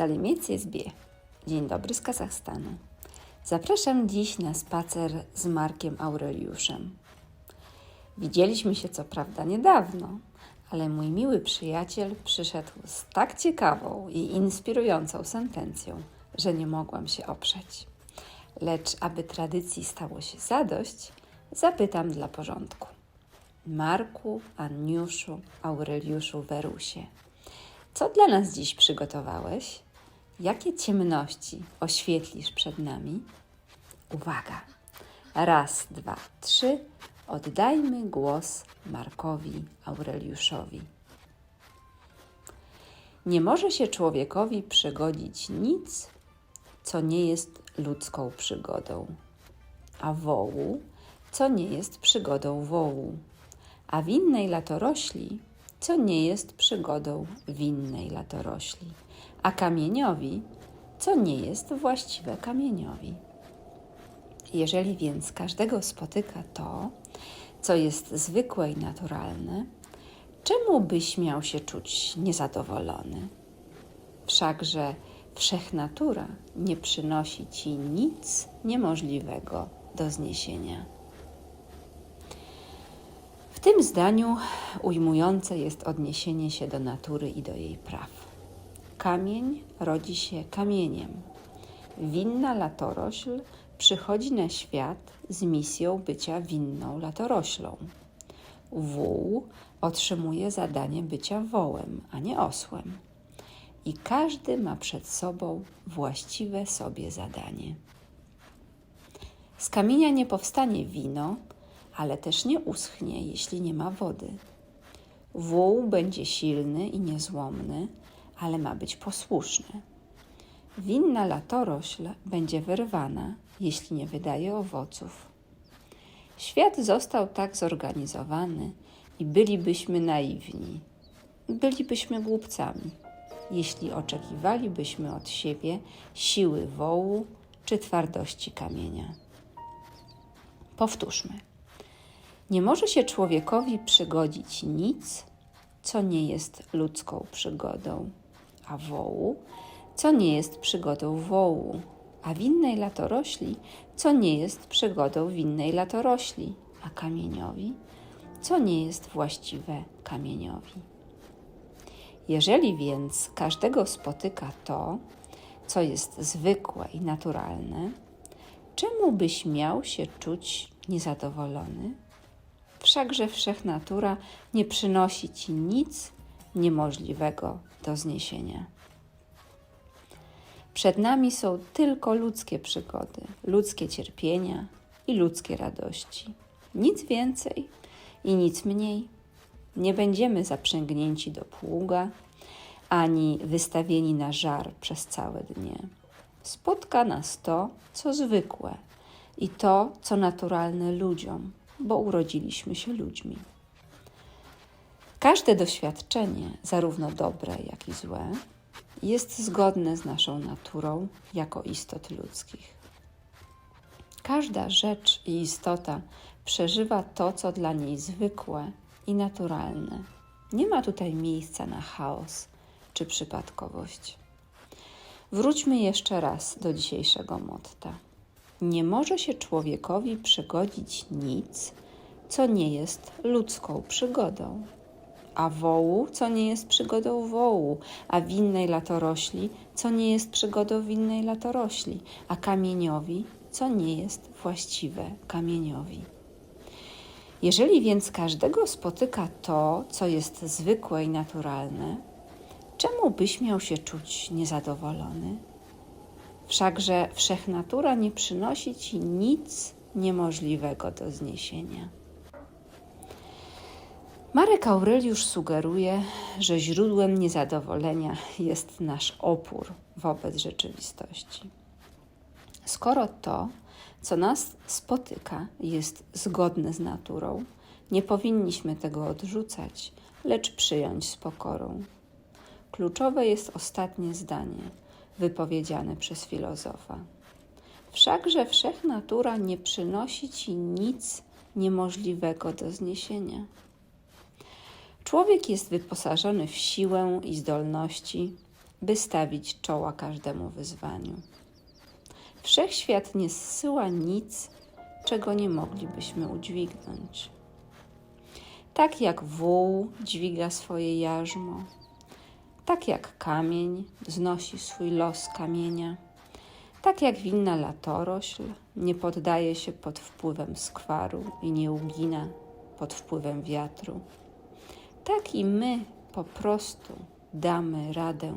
Salimiec Bie. Dzień dobry z Kazachstanu. Zapraszam dziś na spacer z Markiem Aureliuszem. Widzieliśmy się co prawda niedawno, ale mój miły przyjaciel przyszedł z tak ciekawą i inspirującą sentencją, że nie mogłam się oprzeć. Lecz aby tradycji stało się zadość, zapytam dla porządku. Marku, Aniuszu, Aureliuszu, Werusie, co dla nas dziś przygotowałeś? Jakie ciemności oświetlisz przed nami? Uwaga! Raz, dwa, trzy. Oddajmy głos Markowi Aureliuszowi. Nie może się człowiekowi przygodzić nic, co nie jest ludzką przygodą, a wołu, co nie jest przygodą wołu, a winnej latorośli, co nie jest przygodą winnej latorośli, a kamieniowi, co nie jest właściwe kamieniowi. Jeżeli więc każdego spotyka to, co jest zwykłe i naturalne, czemu byś miał się czuć niezadowolony? Wszakże wszechnatura nie przynosi ci nic niemożliwego do zniesienia. W tym zdaniu ujmujące jest odniesienie się do natury i do jej praw. Kamień rodzi się kamieniem. Winna latorośl przychodzi na świat z misją bycia winną latoroślą. Wół otrzymuje zadanie bycia wołem, a nie osłem. I każdy ma przed sobą właściwe sobie zadanie. Z kamienia nie powstanie wino, ale też nie uschnie, jeśli nie ma wody. Wół będzie silny i niezłomny, ale ma być posłuszny. Winna latorośl będzie wyrwana, jeśli nie wydaje owoców. Świat został tak zorganizowany i bylibyśmy naiwni, bylibyśmy głupcami, jeśli oczekiwalibyśmy od siebie siły wołu czy twardości kamienia. Powtórzmy. Nie może się człowiekowi przygodzić nic, co nie jest ludzką przygodą, a wołu, co nie jest przygodą wołu, a winnej latorośli, co nie jest przygodą winnej latorośli, a kamieniowi, co nie jest właściwe kamieniowi. Jeżeli więc każdego spotyka to, co jest zwykłe i naturalne, czemu byś miał się czuć niezadowolony? Wszakże wszechnatura nie przynosi ci nic niemożliwego do zniesienia. Przed nami są tylko ludzkie przygody, ludzkie cierpienia i ludzkie radości. Nic więcej i nic mniej. Nie będziemy zaprzęgnięci do pługa, ani wystawieni na żar przez całe dnie. Spotka nas to, co zwykłe i to, co naturalne ludziom, bo urodziliśmy się ludźmi. Każde doświadczenie, zarówno dobre, jak i złe, jest zgodne z naszą naturą jako istot ludzkich. Każda rzecz i istota przeżywa to, co dla niej zwykłe i naturalne. Nie ma tutaj miejsca na chaos czy przypadkowość. Wróćmy jeszcze raz do dzisiejszego motta. Nie może się człowiekowi przygodzić nic, co nie jest ludzką przygodą a wołu, co nie jest przygodą wołu, a winnej latorośli, co nie jest przygodą winnej latorośli, a kamieniowi, co nie jest właściwe kamieniowi. Jeżeli więc każdego spotyka to, co jest zwykłe i naturalne, czemu byś miał się czuć niezadowolony? Wszakże wszechnatura nie przynosi ci nic niemożliwego do zniesienia. Marek Aureliusz sugeruje, że źródłem niezadowolenia jest nasz opór wobec rzeczywistości. Skoro to, co nas spotyka, jest zgodne z naturą, nie powinniśmy tego odrzucać, lecz przyjąć z pokorą. Kluczowe jest ostatnie zdanie, wypowiedziane przez filozofa. Wszakże wszechnatura nie przynosi ci nic niemożliwego do zniesienia. Człowiek jest wyposażony w siłę i zdolności, by stawić czoła każdemu wyzwaniu. Wszechświat nie zsyła nic, czego nie moglibyśmy udźwignąć. Tak jak wół dźwiga swoje jarzmo, tak jak kamień znosi swój los kamienia, tak jak winna latorośl nie poddaje się pod wpływem skwaru i nie ugina pod wpływem wiatru, tak i my po prostu damy radę.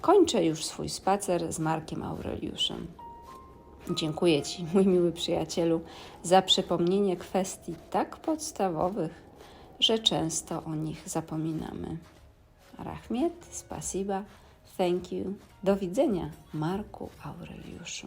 Kończę już swój spacer z Markiem Aureliuszem. Dziękuję Ci, mój miły przyjacielu, za przypomnienie kwestii tak podstawowych, że często o nich zapominamy. Rahmiet, spasiba, thank you. Do widzenia, Marku Aureliuszu.